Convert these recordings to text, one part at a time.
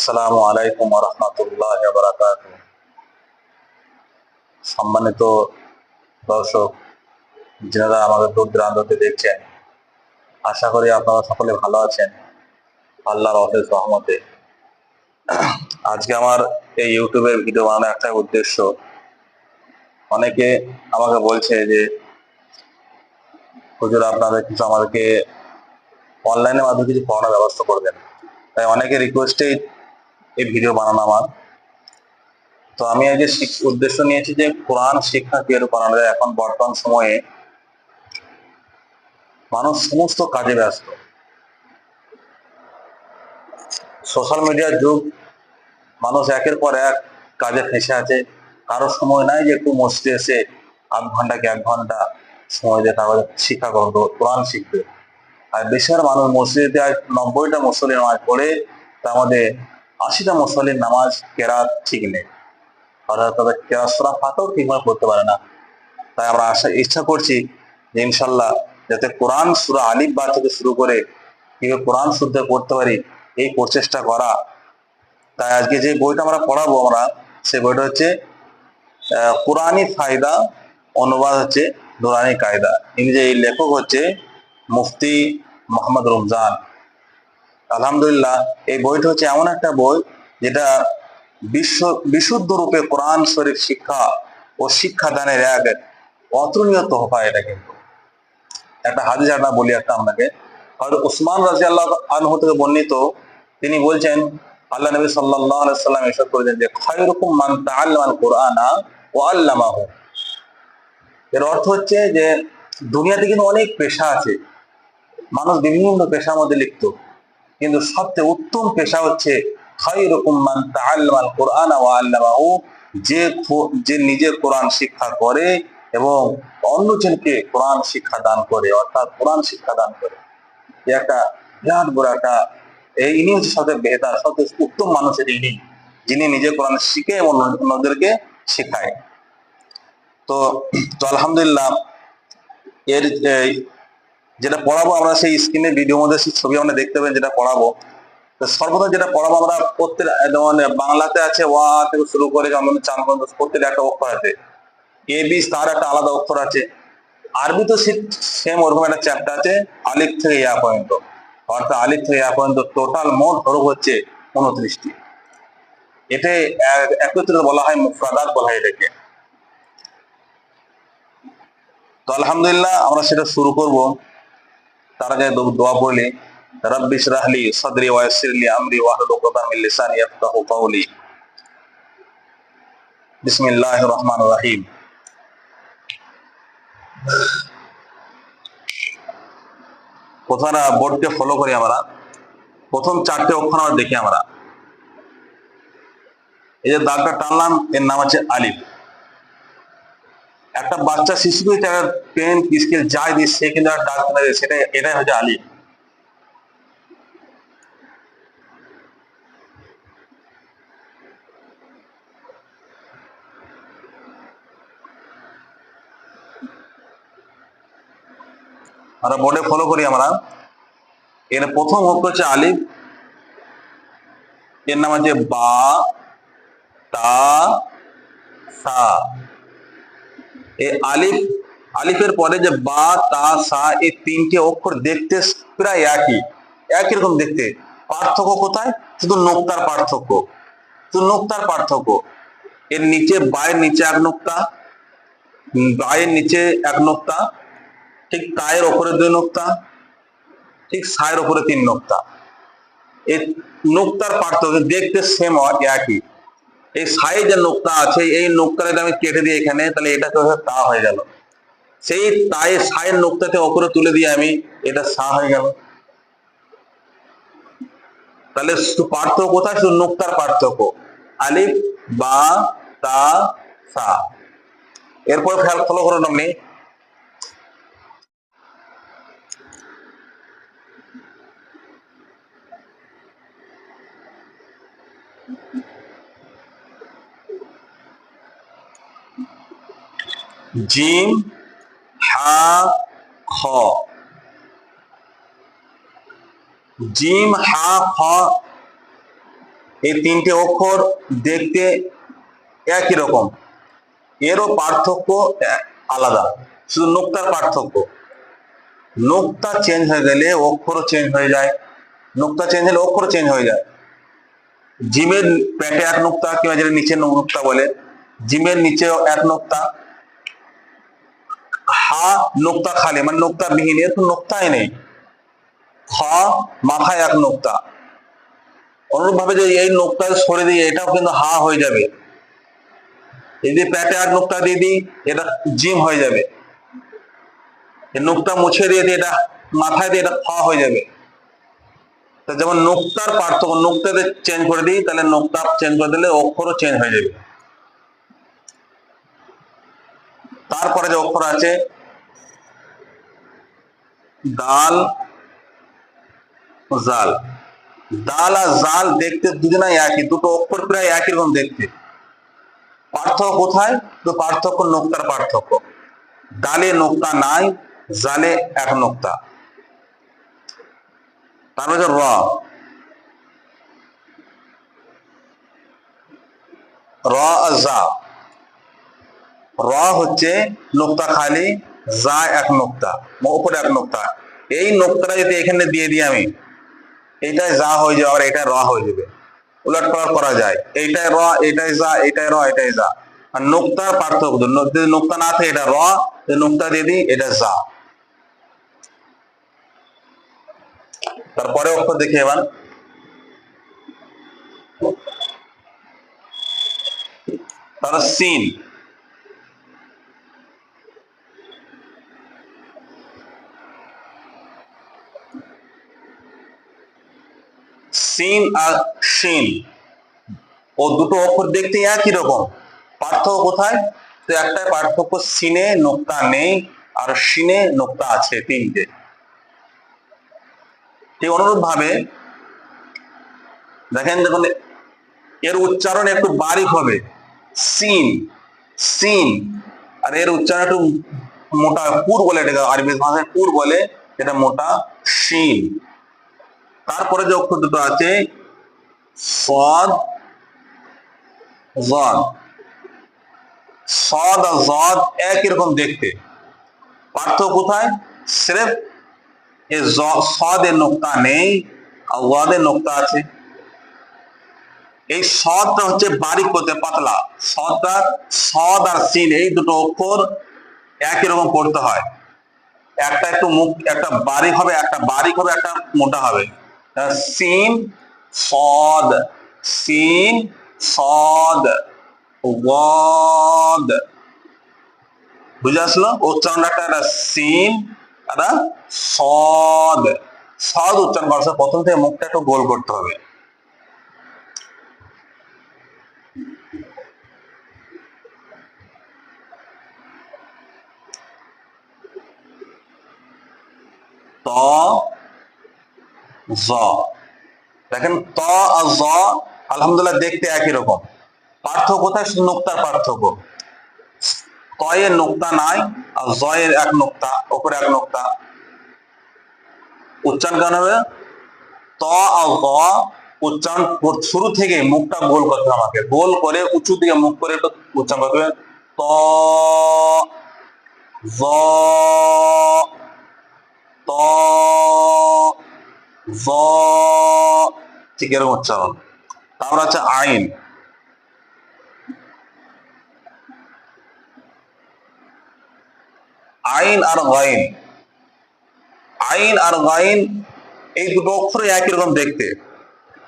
আসসালামু আলাইকুম রহমতুল্লাহ বারাকাত সম্মানিত দর্শক, যারা আমাদের দূর দেখছেন, আশা করি আপনারা সকলে ভালো আছেন, আল্লাহর অফিস রহমতে। আজকে আমার এই ইউটিউবের ভিডিও বানানোর একটা উদ্দেশ্য, অনেকে আমাকে বলছে যে, হুজুর, আপনাদের কিছু আমাদেরকে অনলাইনের মাধ্যমে কিছু পড়ানোর ব্যবস্থা করবেন তাই অনেকে রিকোয়েস্টেই এই ভিডিও বানানো আমার। তো আমি আজকে উদ্দেশ্য নিয়েছি যে কোরআন, শিক্ষা কীভাবে করানো যায় এখন বর্তমান সময়ে মানুষ সমস্ত কাজে ব্যস্ত। সোশ্যাল মিডিয়ার যুগ, মানুষ একের পর এক কাজে ফেসে আছে। কারও সময় নাই যে একটু মসজিদে এসে আধ ঘণ্টা কি এক ঘণ্টা সময় দিয়ে তারপরে শিক্ষা গ্রহণ করব, কোরআন শিখবে। আর বেশিরভাগ মানুষ মসজিদে আজ নব্বইটা মুসলিম নামাজ পড়ে, তার মধ্যে আশিটা মুসল্লির নামাজ কেরাত ঠিক নেই। অর্থাৎ তাদের কেরাত সুরা ফাতেও ঠিকভাবে পড়তে পারে না। তাই আমরা আশা, ইচ্ছা করছি যে ইনশাল্লাহ যাতে কোরআন সুরা আলিফ বা থেকে শুরু করে কীভাবে কোরআন শুদ্ধ পড়তে পারি, এই প্রচেষ্টা করা। তাই আজকে যে বইটা আমরা পড়াবো আমরা, সে বইটা হচ্ছে কোরআনি ফায়দা, অনুবাদ হচ্ছে নুরানি কায়দা। ইংরেজি এই লেখক হচ্ছে মুফতি মোহাম্মদ রমজান। আলহামদুলিল্লাহ, এই বইটা হচ্ছে এমন একটা বই যেটা বিশ্ব বিশুদ্ধ রূপে কোরআন শরীফ শিক্ষা ও শিক্ষাদানের এক অতুলনীয় তোহফা এটা কিন্তু। একটা হাদিস একটা বলি একটা আপনাকে। হয়তো উসমান রাজি আল্লাহ আনহু থেকে বর্ণিত, তিনি বলছেন, আল্লাহ নবী আলাইহি সাল্লাম এসব করেছেন যে, খায়রুকুম মান তাআল্লামাল কুরআনা ওয়া আল্লামাহু। এর অর্থ হচ্ছে যে, দুনিয়াতে কিন্তু অনেক পেশা আছে। মানুষ বিভিন্ন পেশার মধ্যে লিপ্ত। কিন্তু সবচেয়ে উত্তম পেশা হচ্ছে যে যে নিজে কোরআন শিক্ষা করে এবং অন্যজনকে কোরআন শিক্ষা দান করে, অর্থাৎ কোরআন শিক্ষা দান করে। একটা বিরাট বড় একটা এই ইনি হচ্ছে সবচেয়ে বেহতার সবচেয়ে উত্তম মানুষের ইনি, যিনি নিজে কোরআন শিখে এবং অন্যদেরকে শেখায়। তো আলহামদুলিল্লাহ, এর যেটা পড়াবো আমরা সেই স্ক্রিনে ভিডিও মধ্যে সেই ছবি আমরা দেখতে পাবেন যেটা পড়াবো। সর্বদা যেটা পড়াবো আমরা প্রত্যেক, যেমন বাংলাতে আছে ওয়া থেকে শুরু করে যেমন চান পর্যন্ত প্রত্যেক একটা অক্ষর আছে। এ বি তার একটা আলাদা অক্ষর আছে। আরবি তো সেম ওরকম একটা চ্যাপ্টার আছে, আলিফ থেকে ইয়া পর্যন্ত। অর্থাৎ আলিফ থেকে ইয়া পর্যন্ত টোটাল মোট হরফ হচ্ছে উনত্রিশটি। এতে এক- একত্রিত বলা হয় মুফরাদাত বলা হয় এটাকে। তো আলহামদুলিল্লাহ আমরা সেটা শুরু করব। তার আগে দোয়া পড়লি, রব্বি ইশরাহলি, সাদরি ওয়া ইয়াসসিরলি আমরি ওয়াহলুল উকদাম মিন লিসানি ইয়াফকাহু কাওলি। বিসমিল্লাহির রহমানির রহিম। বোর্ডকে ফলো করি আমরা। প্রথম চারটে অক্ষর আমরা দেখি আমরা। এই যে দাগটা টানলাম, এর নাম হচ্ছে আলিফ। একটা বাচ্চা শিশুকে যারা পেন স্কেল যাই দিয়ে সে কিন্তু দাগ টানা দেয়, সেটা এটাই হচ্ছে আলিফ। আমরা বোর্ডে ফলো করি আমরা। এর প্রথম অক্ষর হচ্ছে আলিফ। এর নাম হচ্ছে বা তা সা। আলিফ, আলিফের পরে যে বা, তা, সা এই তিনটে অক্ষর দেখতে প্রায় একই একই রকম দেখতে। পার্থক্য কোথায়? শুধু নোক্তার পার্থক্য। শুধু নোক্তার পার্থক্য। এর নিচে বায়ের নিচে এক নোক্তা, বায়ের নিচে এক নোক্তা, ঠিক তায়ের ওপরে দুই নোক্তা, ঠিক সায়ের ওপরে তিন নোক্তা। এই নোক্তার পার্থক্য দেখতে সেম হয় একই। এই সাই যে নোক্তা আছে, এই নোক্তাটা আমি কেটে দিই এখানে, তাহলে এটা তো হয়ে গেল। সেই তাই সায়ের নোক্তাতে অপরে তুলে দিয়ে আমি এটা সা হয়ে গেল। তাহলে পার্থক্য কোথায়? শুধু নোক্তার পার্থক্য। আলিফ, বা, তা, সা। এরপর ফলো করুন আপনি। জিম, হা, খ। জিম, হা, খ এই তিনটে অক্ষর দেখতে একই রকম। এরও পার্থক্য আলাদা, শুধু নোক্তার পার্থক্য। নোক্তা চেঞ্জ হয়ে গেলে অক্ষরও চেঞ্জ হয়ে যায়। নোক্তা চেঞ্জ হলে অক্ষরও চেঞ্জ হয়ে যায়। জিমের পেটে এক নোক্তা কিংবা যেটা নিচে নোক্তা বলে, জিমের নিচেও এক নোক্তা হা নোক্তা খালি মানে নোক্তা বিহীন এর তো নোক্তাই নেই। খ, মাথায় এক নোক্তা। অনুরূপ ভাবে যে এই নোক্তা সরে দিয়ে এটাও কিন্তু হা হয়ে যাবে। এই প্যাটে এক নোক্তা দিয়ে দিই, এটা জিম হয়ে যাবে। নোক্তা মুছে দিয়ে দিই, এটা মাথায় দিয়ে এটা খ হয়ে যাবে। তা যেমন নোক্তার পার্থক্য, নোক্তাতে চেঞ্জ করে দিই, তাহলে নোক্তা চেঞ্জ করে দিলে অক্ষরও চেঞ্জ হয়ে যাবে। তারপরে যে অক্ষর আছে দাল জাল। দাল আর জাল দেখতে দুজনাই একই, দুটো অক্ষর প্রায় একই রকম দেখতে। পার্থক্য কোথায়? তো পার্থক্য নোক্তার পার্থক্য। ডালে নোক্তা নাই, জালে এক নোক্তা। তারপরে হচ্ছে র। র হচ্ছে নোক্তা খালি যা এক নোক্তা উপরে এক নোক্তা। এই নোক্তাটা যদি এখানে দিয়ে দিই আমি এইটাই যা হয়ে যাবে আর এটা র হয়ে যাবে। উলট পালট করা যায়। এইটাই র, এটাই যা, এটাই র, এটাই যা। আর নোক্তার পার্থক্য যদি নোক্তা না থাকে, এটা র নোক্তা দিয়ে দিই, এটা যা। তারপরে অক্ষর দেখি এবার। তারপর সিন। সিন আর শিন ও দুটো অক্ষর দেখতে একই রকম। পার্থক্য কোথায়? তো একটাই পার্থক্য সিনে নোক্তা নেই আর শিনে নোক্তা আছে তিনটে। ঠিক অনুরূপ ভাবে দেখেন দেখুন, এর উচ্চারণ একটু বারিক হবে। সিন সিন। আর এর উচ্চারণ একটু মোটা পুর বলে এটাকে, আরবি ভাষায় কুর বলে, এটা মোটা শিন তারপরে যে অক্ষর দুটো আছে, সদ, জদ। সদ আর জদ একই রকম দেখতে। পার্থক্য কোথায়? সিরেফ এ সদের নোক্তা নেই আর ওয়াদের নোক্তা আছে। এই সদটা হচ্ছে বারিক করতে, পাতলা। সদটা সদ আর সিন, এই দুটো অক্ষর একই রকম পড়তে হয়। একটা একটু মুখ, একটা বারিক হবে, একটা বারিক হবে, একটা মোটা হবে। সিন সদ সিন সদ ওয়াদ বুঝে আসলো? উচ্চারণটা একটা সিন একটা সদ সদ উচ্চারণ করার প্রথম থেকে মুখটা একটু গোল করতে হবে ত দেখেন ত আলহামদুলিল্লাহ দেখতে একই রকম। পার্থক্য কোথায়? শুধু নোক্তার পার্থক্য। তয়ের নোক্তা নাই, আর জয়ের এক নোক্তা, ওপরে এক নোক্তা। উচ্চারণ কেন হবে? ত উচ্চারণ শুরু থেকে মুখটা গোল করতে আমাকে। গোল করে উঁচু দিকে মুখ করে একটু উচ্চারণ করতে হবে। ত, জ, ত জ এরকম উচ্চারণ তারপর আছে আইন। আইন আর গাইন। আইন আর গাইন এই দুটো অক্ষরে একই রকম দেখতে।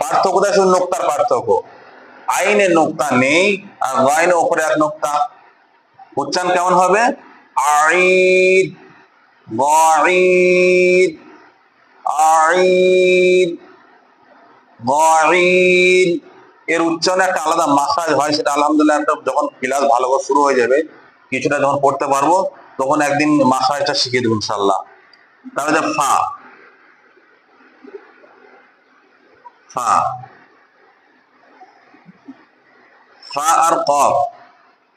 পার্থক্য শুধু নোক্তার পার্থক্য। আইনের নোক্তা নেই আর গাইনের ওপরে এক নোক্তা। উচ্চারণ কেমন হবে? আইদ গাইদ গাইদ এর উচ্চারণে একটা আলাদা মাসাজ হয়, সেটা আলহামদুলিল্লাহ একটা যখন ক্লাস ভালো করে শুরু হয়ে যাবে, কিছুটা যখন পড়তে পারব, তখন একদিন মাসাজটা শিখিয়ে দেবো ইনশাল্লাহ তাহলে যে ফা। ফা। ফা আর কফ।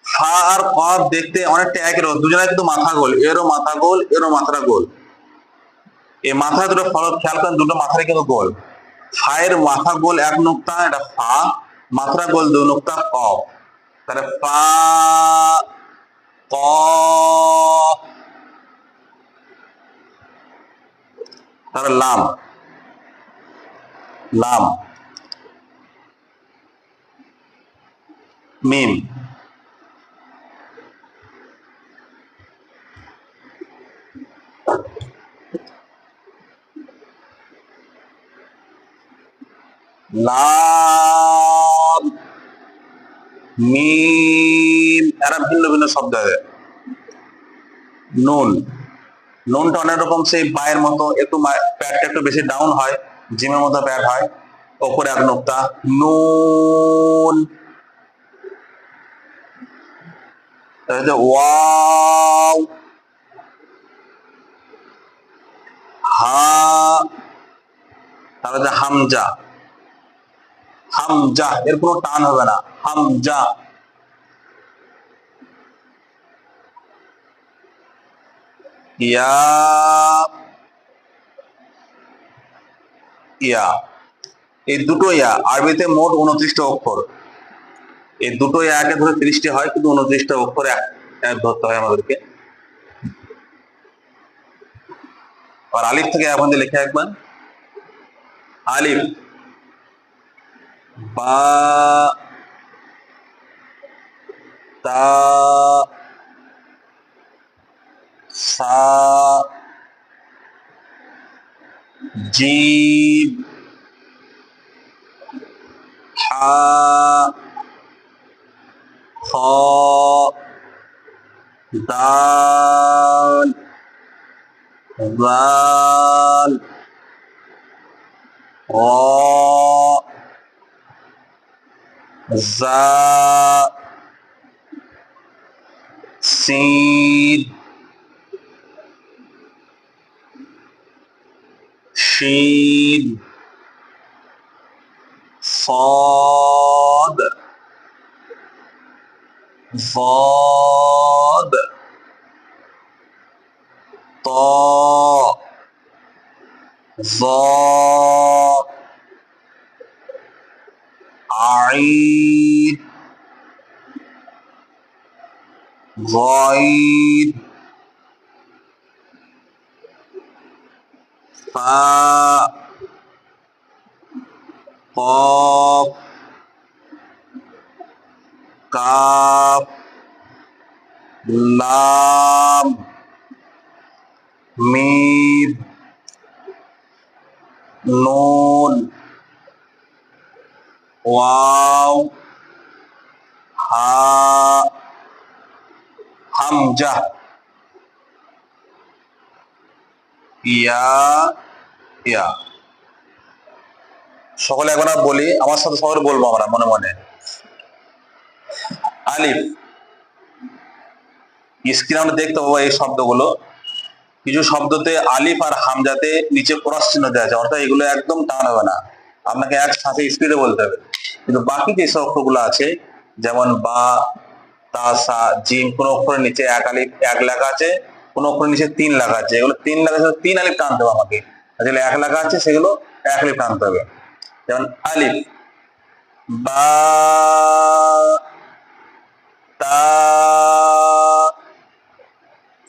ফা আর কফ দেখতে অনেকটা একই রকম। দুজনে কিন্তু মাথা গোল এরও মাথা গোল এরও মাথাটা গোল। এই মাথা দুটো ফলক, খেয়াল করেন দুটো মাথায় কিন্তু গোল। ফায়ের মাথা গোল এক নোক্তা, এটা ফা মাত্রা গোল দু নোক্তা, ক। তাহলে ফা, ক, তাহলে লাম। লাম। মিম। লাম, মিম ভিন্ন ভিন্ন শব্দ নুন, নুনটা অনেক রকম সেই পায়ের মতো, একটু প্যাডটা একটু বেশি ডাউন হয়, জিমের মতো প্যাড হয়, ওপরে এক নুন। ওয়াও, হা তাহলে হামজা। হামজা এর কোনো টান হবে না। হামজা ইয়া। ইয়া। এই দুটো ইয়া, আরবিতে মোট উনত্রিশটা অক্ষর। এই দুটো ইয়াকে ধরে ত্রিশটি হয়, কিন্তু উনত্রিশটা অক্ষর ধরতে হয় আমাদেরকে। আর আলিফ থেকে এখন লিখে একবার আলিফ। বা তা সা জিম হা খ দাল দাল র زا سين شين صاد ضاد طاء ظاء غير فاء قاف كاف لام ميم نون واو ها হামজা ইয়া ইয়া সকলে একবার বলি, আমার সাথে সকলে বলব আমরা, মনে মনে। আলিফ স্ক্রিনে আমরা দেখতে পাবো এই শব্দগুলো। কিছু শব্দতে আলিফ আর হামজাতে নিচে ক্রস চিহ্ন দেওয়া আছে, অর্থাৎ এগুলো একদম টান হবে না। আপনাকে এক সাথে স্পিডে বলতে হবে। কিন্তু বাকি যে অক্ষরগুলো আছে, যেমন বা তা এক লেখা আছে, কোন অক্ষরের লেখা আছে। হবে আমাকে। যেগুলো এক লেখা আছে, সেগুলো এক আলিফ টানতে হবে। যেমন আলিফ, বা, তা,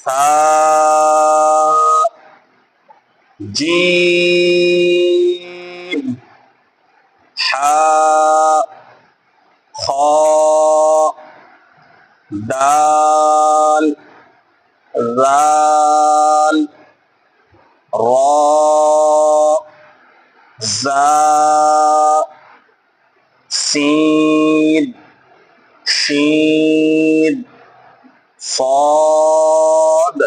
সা জিম دال ذال راء زاء سين شين صاد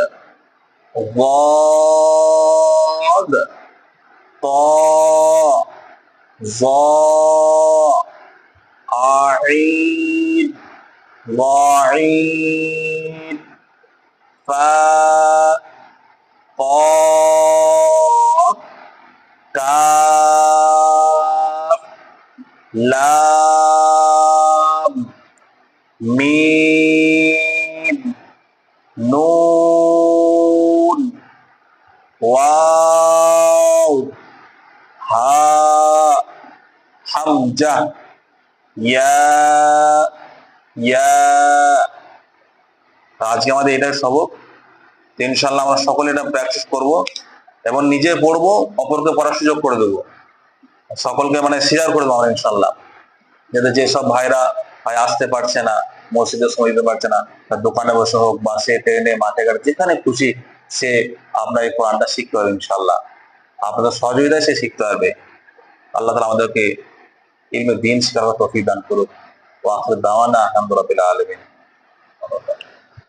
ضاد طاء ظاء লাম, মিম, নুন, ওয়াও, হা, হামজা, ইয়া ইয়া। আজকে আমাদের এটাই সবক ইনশাল্লাহ আমরা সকলে এটা প্র্যাকটিস করব এবং নিজে পড়ব, অপরকে পড়ার সুযোগ করে দেবো। সকলকে মানে শেয়ার করে আমরা ইনশাল্লাহ যাতে যেসব ভাইরা ভাই আসতে পারছে না, মসজিদে সময় দিতে পারছে না, তার দোকানে বসে হোক বা সে ট্রেনে, মাঠে ঘাটে, যেখানে খুশি সে আপনার এই কোরআনটা শিখতে পারবে ইনশাল্লাহ আপনাদের সহযোগিতায় সে শিখতে পারবে। আল্লাহ তালা আমাদেরকে ইলমে দিন শিখার তফিক দান করুক। ও আখর দাওয়ানা আলহামদুলিল্লাহ আলমিন।